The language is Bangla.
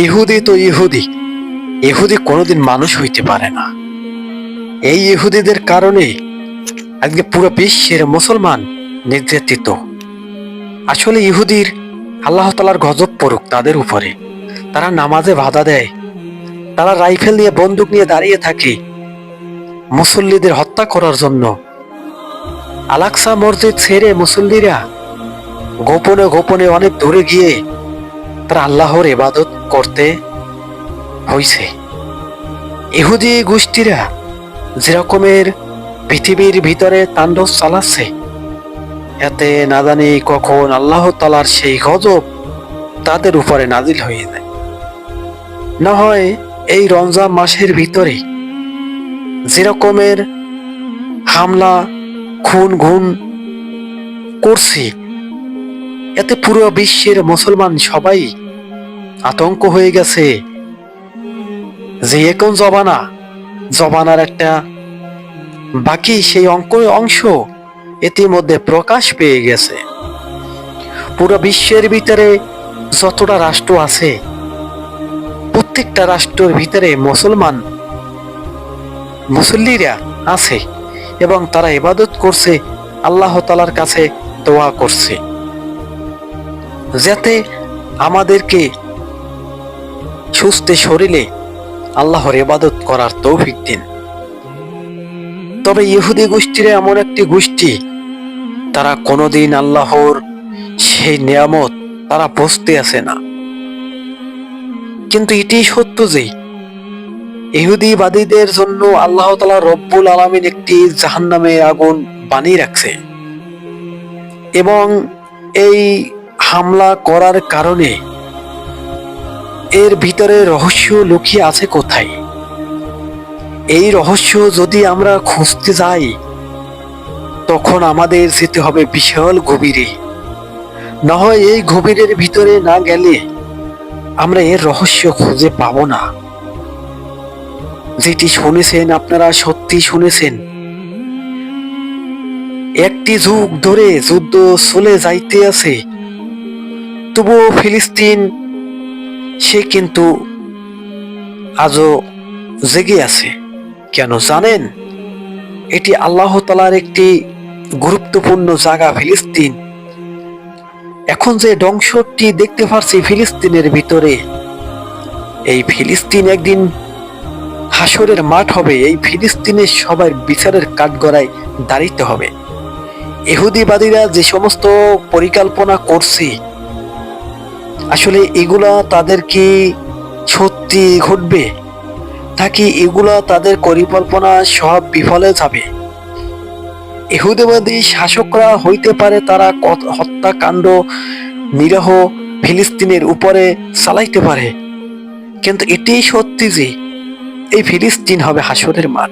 ইহুদি তো ইহুদি ইহুদি কোনোদিন মানুষ হইতে পারে না। এই ইহুদিদের কারণে আজকে পুরো বিশ্বের মুসলমান নির্যাতিত। আসলে ইহুদির আল্লাহ তালার গজব পড়ুক তাদের উপরে। তারা নামাজে বাধা দেয়, তারা রাইফেল নিয়ে বন্দুক নিয়ে দাঁড়িয়ে থাকে। মুসল্লিদের হত্যা করার জন্য আলাক্সা মসজিদ ছেড়ে মুসল্লিরা গোপনে গোপনে অনেক দূরে গিয়ে তারা আল্লাহর এবাদত করতে হইছে। ইহুদি গোষ্ঠীরা যেরকমের পৃথিবীর ভিতরে তাণ্ডব চালাচ্ছে, এতে না জানি কখন আল্লাহ তালার সেই গজব তাদের উপরে নাজিল হয়ে যায়। না হয় এই রমজান মাসের ভিতরে যেরকমের হামলা খুন গুণ করছি এতে পুরো বিশ্বের মুসলমান সবাই আতঙ্ক হয়ে গেছে যে এখন জবানা জবানার একটা বাকি সেই অঙ্ক অংশ ইতিমধ্যে প্রকাশ পেয়ে গেছে। পুরো বিশ্বের ভিতরে যতটা রাষ্ট্র আছে, প্রত্যেকটা রাষ্ট্রের ভিতরে মুসলমান, মুসল্লিরা আছে এবং তারা ইবাদত করছে, আল্লাহ তালার কাছে দোয়া করছে। যাতে আমাদেরকে সুস্থ শরীরে আল্লাহর ইবাদত করার তৌফিক দিন। তবে ইহুদি গোষ্ঠীর এমন একটি গোষ্ঠী, তারা কোনোদিন আল্লাহর সেই নিয়ামত তারা বসতে আসে না। কিন্তু এটি সত্য যে ইহুদিবাদীদের জন্য আল্লাহ তালা রব্বুল আলমিন একটি জাহান্নামে আগুন বানিয়ে রাখছে। এবং এই হামলা করার কারণে। এর ভিতরে রহস্য লুকিয়ে আছে কোথায়? এই রহস্য যদি আমরা খুঁজতে যাই, তখন আমাদের যেতে হবে বিশাল গভীরে। না হয় এই গভীরের ভিতরে না গেলে আমরা এর রহস্য খুঁজে পাব না। যেটি শুনেছেন আপনারা সত্যি শুনেছেন। একটি যুগ ধরে যুদ্ধ চলে যাইতে আছে। তবুও ফিলিস্তিন, সে কিন্তু আজও জেগে আছে। কেন জানেন? এটি আল্লাহ তালার একটি গুরুত্বপূর্ণ জায়গা ফিলিস্তিন। এখন যে ধ্বংসটি দেখতে পারছি ফিলিস্তিনের ভিতরে, এই ফিলিস্তিন একদিন হাসরের মাঠ হবে, এই ফিলিস্তিনের সবার বিচারের কাঠগড়ায় দাঁড়িতে হবে। এহুদিবাদীরা যে সমস্ত পরিকল্পনা করছে আসলে এগুলা তাদের কি সত্যি ঘটবে? নাকি এগুলা তাদের পরিকল্পনা সব বিফলে যাবে? ইহুদিবাদী শাসকরা হইতে পারে তারা হত্যাকাণ্ড নিরহ ফিলিস্তিনের উপরে চালাইতে পারে। কিন্তু এটাই সত্যি যে, এই ফিলিস্তিন হবে হাসরের মাঠ।